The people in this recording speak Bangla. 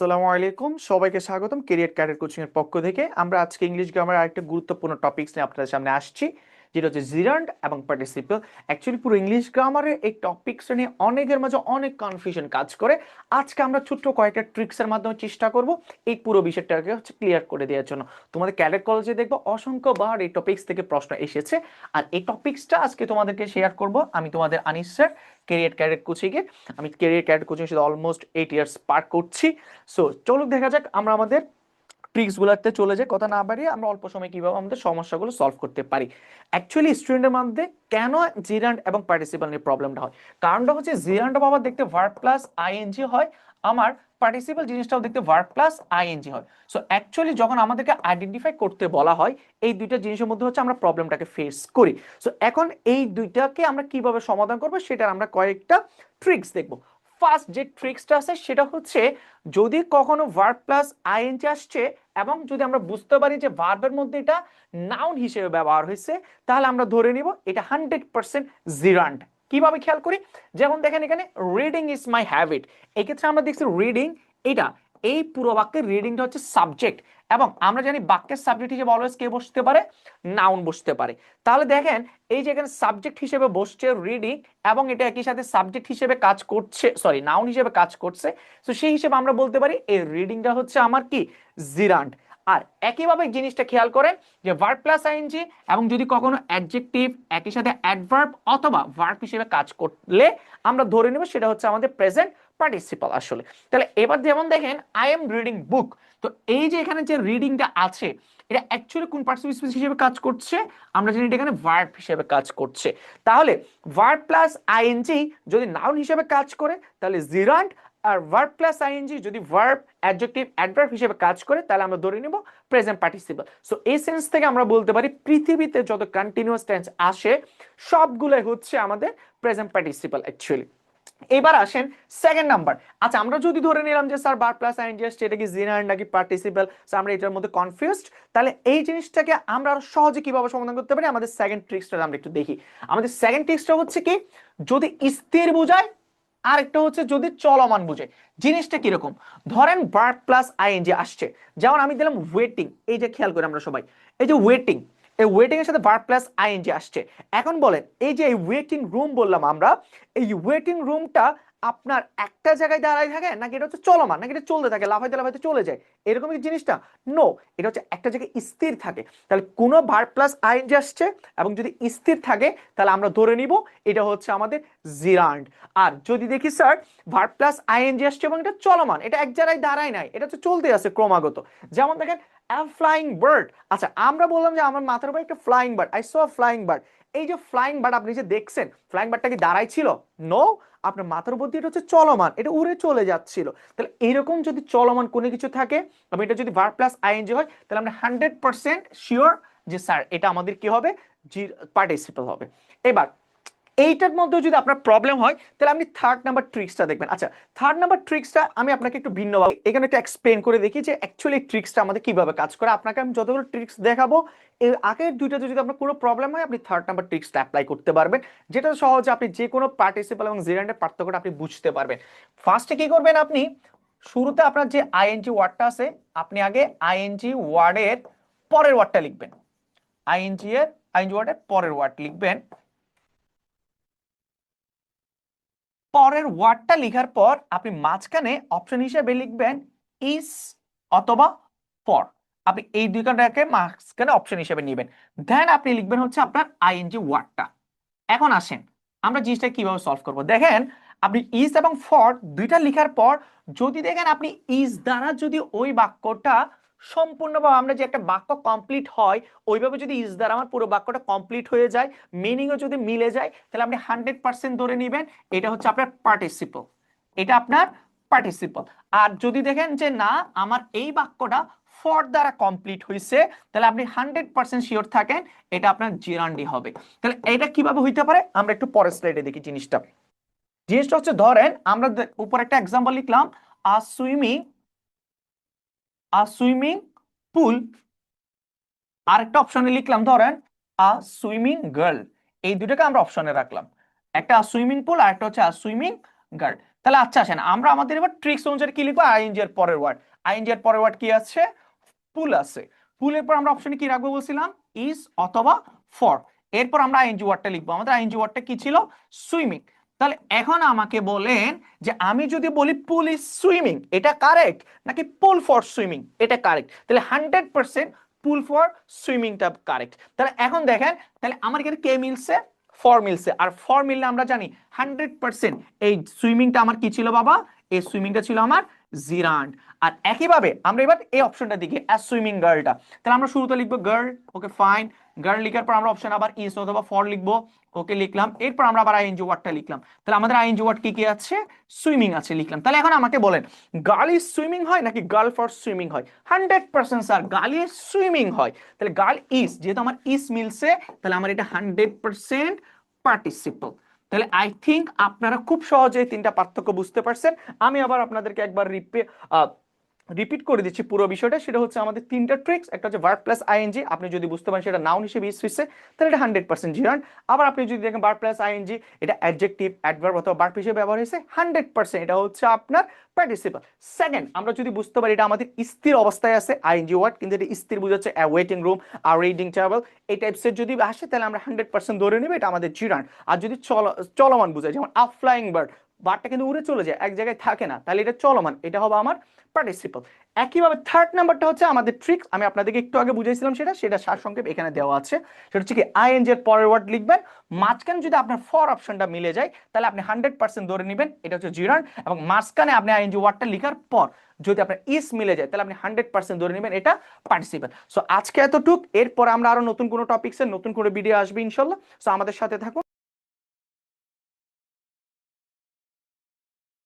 আসসালামু আলাইকুম। সবাইকে স্বাগতম কেরিয়ার ক্যারিয়ার কোচিং এর পক্ষ থেকে। আমরা আজকে ইংলিশ গ্রামার আরেকটা গুরুত্বপূর্ণ টপিকস নিয়ে আপনাদের সামনে আসছি। যেটা হচ্ছে জিরান্ড এবং পার্টিসিপল অ্যাকচুয়ালি পুরো ইংলিশ গ্রামারের এই টপিকসটা নিয়ে অনেকের মাঝে অনেক কনফিউশন কাজ করে। আজকে আমরা ছোট্ট কয়েকটা ট্রিক্সের মাধ্যমে চেষ্টা করব এই পুরো বিষয়টাকে হচ্ছে ক্লিয়ার করে দেওয়ার জন্য। তোমাদের ক্যাডেট কলেজে দেখব অসংখ্যবার এই টপিকস থেকে প্রশ্ন এসেছে। আর এই টপিকসটা আজকে তোমাদেরকে শেয়ার করব। আমি তোমাদের আনিস স্যার কেরিয়ার ক্যাডেট কোচিংয়ে আমি কেরিয়ার ক্যাডেট কোচিং সাথে অলমোস্ট এইট ইয়ার্স পার করছি। সো চলুক দেখা যাক, আমরা আমাদের ট্রিক্সগুলোতে চলে যাই কথা না বাড়িয়ে আমরা অল্প সময় কীভাবে আমাদের সমস্যাগুলো সলভ করতে পারি। অ্যাকচুয়ালি স্টুডেন্টের মধ্যে কেন জিরান্ড এবং পার্টিসিপাল নিয়ে প্রবলেমটা হয়? কারণটা হচ্ছে জিরান্ড বাবা দেখতে ভার্ব প্লাস আইএনজি হয়, আমার পার্টিসিপাল জিনিসটাও দেখতে ভার্ব প্লাস আইএনজি হয়। সো অ্যাকচুয়ালি যখন আমাদেরকে আইডেন্টিফাই করতে বলা হয়, এই দুইটা জিনিসের মধ্যে হচ্ছে আমরা প্রবলেমটাকে ফেস করি। সো এখন এই দুইটাকে আমরা কীভাবে সমাধান করব, সেটার আমরা কয়েকটা ট্রিক্স দেখব। ফার্স্ট যে ট্রিক্সটা আছে সেটা হচ্ছে যদি কখনো ভার্ব প্লাস আইএনজি আসছে এবং যদি আমরা বুঝতে পারি যে ভার্বের মধ্যে এটা নাউন হিসেবে ব্যবহার হয়েছে, তাহলে আমরা ধরে নিব এটা হান্ড্রেড পার্সেন্ট জিরান্ট কীভাবে খেয়াল করি? যেমন দেখেন এখানে রিডিং ইজ মাই হ্যাবিট এক্ষেত্রে আমরা দেখছি রিডিং এটা এই পুরো বাক্যের রিডিংটা হচ্ছে সাবজেক্ট এবং আমরা জানি বাক্যের সাবজেক্ট হিসেবে অলওয়েজ কে বসতে পারে? নাউন বসতে পারে। তাহলে দেখেন, এই যে এখানে সাবজেক্ট হিসেবে বসছে রিডিং এবং এটা একই সাথে সাবজেক্ট হিসেবে কাজ করছে সরি নাউন হিসেবে কাজ করছে তো সেই হিসেবে আমরা বলতে পারি এই রিডিংটা হচ্ছে আমার কি? জিরান্ড আর একইভাবে জিনিসটা খেয়াল করেন যে ভার্ব প্লাস আইএনজি এবং যদি কখনো অ্যাডজেক্টিভ একই সাথে অ্যাডভার্ব অথবা ভার্ব হিসেবে কাজ করলে আমরা ধরে নেব সেটা হচ্ছে আমাদের প্রেজেন্ট পার্টিসিপাল আসলে। তাহলে এবার যেমন দেখেন আই এম রিডিং বুক তো এই যে এখানে যে রিডিংটা আছে, এটা অ্যাকচুয়ালি কোন পার্টিসিপেন্ট হিসেবে কাজ করছে? আমরা জানি এটা এখানে ভার্ব হিসেবে কাজ করছে। তাহলে ভার্ব প্লাস আইএনজি যদি নাউন হিসেবে কাজ করে, তাহলে জিরান্ড আর ভার্ব প্লাস আইএনজি যদি ভার্ব অ্যাডজেক্টিভ অ্যাডভার্ব হিসেবে কাজ করে, তাহলে আমরা ধরে নিব প্রেজেন্ট পার্টিসিপল সো এই সেন্স থেকে আমরা বলতে পারি পৃথিবীতে যত কন্টিনিউয়াস টেন্স আসে, সবগুলোই হচ্ছে আমাদের প্রেজেন্ট পার্টিসিপল অ্যাকচুয়ালি এবার আসেন সেকেন্ড নাম্বার আচ্ছা আমরা যদি ধরে নিলাম যে স্যার বার প্লাস আইএনজি আসছে, এটা কি জিনার নাকি পার্টিসিপল আমরা এটার মধ্যে কনফিউজড তাহলে এই জিনিসটাকে আমরা আরও সহজে কীভাবে সমাধান করতে পারি? আমাদের সেকেন্ড ট্রিক্সটা আমরা একটু দেখি। আমাদের সেকেন্ড ট্রিক্সটা হচ্ছে কি, যদি স্থির বোঝায় আর একটা হচ্ছে যদি চলমান বুঝে। জিনিসটা কীরকম? ধরেন ভার্ব প্লাস আইএনজি আসছে। যেমন আমি দিলাম ওয়েটিং এই যে খেয়াল করি আমরা সবাই। এই যে ওয়েটিং এই ওয়েটিং এর সাথে ভার্ব প্লাস আইএনজি আসছে। এখন বলেন, এই যে এই ওয়েটিং রুম বললাম আমরা, এই ওয়েটিং রুমটা আপনার একটা জায়গায় দাঁড়ায় থাকে, নাকি এটা হচ্ছে চলমান, নাকি এটা চলতে থাকে, লাফাইতে লাফাইতে চলে যায়? এরকম জিনিসটা? নো এটা হচ্ছে একটা জায়গায় স্থির থাকে। তাহলে কোনো ভার প্লাস আইএনজি আসছে, এবং যদি স্থির থাকে, তাহলে আমরা ধরে নিব, এটা হচ্ছে আমাদের জিরান্ড আর যদি দেখি স্যার ভার প্লাস আইএনজি আসছে এবং এটা চলমান, এটা এক জায়গায় দাঁড়ায় নাই, এটা হচ্ছে চলতে আছে ক্রমাগত। যেমন দেখেন ফ্লাইং বার্ড আচ্ছা আমরা বললাম যে আমার মাথার উপর একটা flying bird I saw flying bird এই যে ফ্লাইং বার্ড আপনি যে দেখছেন ফ্লাইং বার্ডটা কি দাঁড়াই ছিল? নো আপনার মাথার উপর দিয়ে এটা হচ্ছে চলমান, এটা উড়ে চলে যাচ্ছিল। তাহলে এরকম যদি চলমান কোনো কিছু থাকে এবং এটা যদি ভার প্লাস আইএনজি হয়, তাহলে আমরা হান্ড্রেড পার্সেন্ট শিওর যে স্যার এটা আমাদের কি হবে? জি পার্টিসিপল হবে। এবার এইটার মধ্যে যদি আপনার প্রবলেম হয়, তাহলে আপনি থার্ড নাম্বার ট্রিক্সটা দেখবেন। আচ্ছা থার্ড নাম্বার ট্রিক্সটা আমি আপনাকে একটু ভিন্নভাবে এখানে একটু এক্সপ্লেন করে দেখি যে অ্যাকচুয়ালি ট্রিক্সটা আমাদের কীভাবে কাজ করে। আপনাকে আমি যতগুলো ট্রিক্স দেখাবো, এর আগের দুইটা যদি আপনার কোনো প্রবলেম হয়, আপনি থার্ড নাম্বার ট্রিক্সটা অ্যাপ্লাই করতে পারবেন। যেটা সহজে, আপনি যে কোনো পার্টিসিপাল এবং জিরান্ডের পার্থক্যটা আপনি বুঝতে পারবেন। ফার্স্টে কি করবেন আপনি? শুরুতে আপনার যে আইএনজি ওয়ার্ডটা আছে, আপনি আগে আইএনজি ওয়ার্ডের পরের ওয়ার্ডটা লিখবেন। আইএনজি এর আইএনজি ওয়ার্ডের পরের ওয়ার্ড লিখবেন। পরের ওয়ার্ডটা লেখার পর আপনি মাঝখানে অপশন হিসেবে লিখবেন ইস অথবা ফর আপনি এই দুই কাটাকে মাঝখানে অপশন হিসেবে নেবেন। দেন আপনি লিখবেন হচ্ছে আপনার আইএনজি ওয়ার্ডটা। এখন আসেন, আমরা জিনিসটা কীভাবে সলভ করব? দেখেন, আপনি ইস এবং ফর দুইটা লেখার পর যদি দেখেন আপনি ইস দ্বারা যদি ওই বাক্যটা সম্পূর্ণভাবে আমরা যে একটা বাক্য কমপ্লিট হয়, ওইভাবে যদি ইস দ্বারা আমার পুরো বাক্যটা কমপ্লিট হয়ে যায় মিনিংও যদি মিলে যায়, তাহলে আপনি হান্ড্রেড পার্সেন্ট ধরে নেবেন, এটা হচ্ছে আপনার পার্টিসিপল এটা আপনার পার্টিসিপল আর যদি দেখেন যে না, আমার এই বাক্যটা ফর দ্বারা কমপ্লিট হয়েছে তাহলে আপনি হান্ড্রেড পার্সেন্ট শিওর থাকেন, এটা আপনার জিরান্ডি হবে। তাহলে এটা কীভাবে হইতে পারে? আমরা একটু পরের স্লাইডে দেখি জিনিসটা। জিনিসটা হচ্ছে, ধরেন আমরা উপর একটা এক্সাম্পল লিখলাম, আ সুইমিং আ সুইমিং পুল আরেকটা অপশনে লিখলাম, ধরেন আ সুইমিং গার্ল এই দুটাকে আমরা অপশনে রাখলাম। একটা সুইমিং পুল আর একটা হচ্ছে সুইমিং গার্ল তাহলে আচ্ছা আসেন, আমরা আমাদের এবার ট্রিক্স অনুযায়ী কি লিখব? আইএনজি এর পরের ওয়ার্ড আইএনজি এর পরের ওয়ার্ড কি আছে? পুল আছে। পুলের পর আমরা অপশনে কি রাখব বলছিলাম? ইজ অথবা ফর এরপর আমরা আইএনজি ওয়ার্ডটা লিখব। আমাদের আইএনজি ওয়ার্ডটা কি ছিল? সুইমিং তাহলে এখন আমাকে বলেন যে আমি যদি বলি পুল ইজ সুইমিং এটা কারেক্ট নাকি পুল ফর সুইমিং এটা কারেক্ট তাহলে হান্ড্রেড পার্সেন্ট পুল ফর সুইমিংটা কারেক্ট তাহলে এখন দেখেন, তাহলে আমার এখানে কে মিলছে ফর মিলছে। আর ফর মিললে আমরা জানি হান্ড্রেড পার্সেন্ট এই সুইমিংটা আমার কি ছিল বাবা? এই সুইমিংটা ছিল আমার জিরান্ড আর একইভাবে আমরা এবার এই অপশনটা দিকে অ্যাজ সুইমিং গার্লটা তাহলে আমরা শুরুতে লিখব গার্ল ওকে ফাইন গার্ল লিখার পর আমরা অপশন আবার ইস অথবা ফর লিখব ওকে লিখলাম। এরপর আমরা আবার আইএনজি ওয়ার্ডটা লিখলাম। তাহলে আমাদের আইএনজি ওয়ার্ড কি কি আছে? সুইমিং আছে লিখলাম। তাহলে এখন আমাকে বলেন গার্ল ইজ সুইমিং হয় নাকি গার্ল ফর সুইমিং হয়? Hundred percent sir girl is swimming হয়। তাহলে গার্ল ইজ যেহেতু আমার ইস মিলছে, তাহলে আমার এটা হান্ড্রেড পার্সেন্ট পার্টিসিপল তাহলে আই থিঙ্ক আপনারা খুব সহজে তিনটা পার্থক্য বুঝতে পারছেন। আমি আবার আপনাদেরকে একবার রিপে রিপিট করে দিচ্ছি পুরো বিষয়টা, সেটা হচ্ছে আমাদের তিনটা ট্রিক্স একটা হচ্ছে ভার্ব প্লাস আইএনজি আপনি যদি বুঝতে পারেন সেটা নাউন হিসেবে ইউজ হচ্ছে তাহলে এটা হান্ড্রেড পার্সেন্ট জিরান আবার আপনি যদি দেখেন ভার্ব প্লাস আইএনজি এটা অ্যাডজেক্টিভ অ্যাডভার্ব অথবা ভার্ব হিসেবে ব্যবহার হয়েছে হান্ড্রেড পার্সেন্ট এটা হচ্ছে আপনার পার্টিসিপাল সেকেন্ড আমরা যদি বুঝতে পারি এটা আমাদের স্থির অবস্থায় আছে আইএনজি ওয়ার্ড কিন্তু এটা স্থির বোঝাচ্ছে ওয়েটিং রুম আর রিডিং টেবল এই টাইপসের যদি আসে, তাহলে আমরা হান্ড্রেড পার্সেন্ট ধরে নেবে, এটা আমাদের জিরান আর যদি চল, চলমান বোঝায়, যেমন আপ ফ্লাইং বার্ড বারটা কিন্তু উড়ে চলে যায়, এক জায়গায় থাকে না। তাহলে এটা চলমান, এটা হবে আমার পার্টিসিপল একইভাবে থার্ড নাম্বারটা হচ্ছে আমাদের ট্রিক্স আমি আপনাদেরকে একটু আগে বুঝাইছিলাম সেটা সেটা সারসংক্ষেপ এখানে দেওয়া আছে। সেটা হচ্ছে কি আইএনজি এর পরের ওয়ার্ড লিখবেন, মাঝখানে যদি আপনার ফর অপশনটা মিলে যায়, তাহলে আপনি হান্ড্রেড পার্সেন্ট ধরে নেবেন, এটা হচ্ছে জিরান এবং মাঝখানে আপনি আইএনজি ওয়ার্ডটা লেখার পর যদি আপনার ইস মিলে যায়, তাহলে আপনি হান্ড্রেড পার্সেন্ট ধরে নেবেন, এটা পার্টিসিপল সো আজকে এতটুক, এরপর আমরা আরও নতুন কোনো টপিক্সের নতুন কোনো ভিডিও আসবে, ইনশাল্লাহ। সো আমাদের সাথে থাকুন।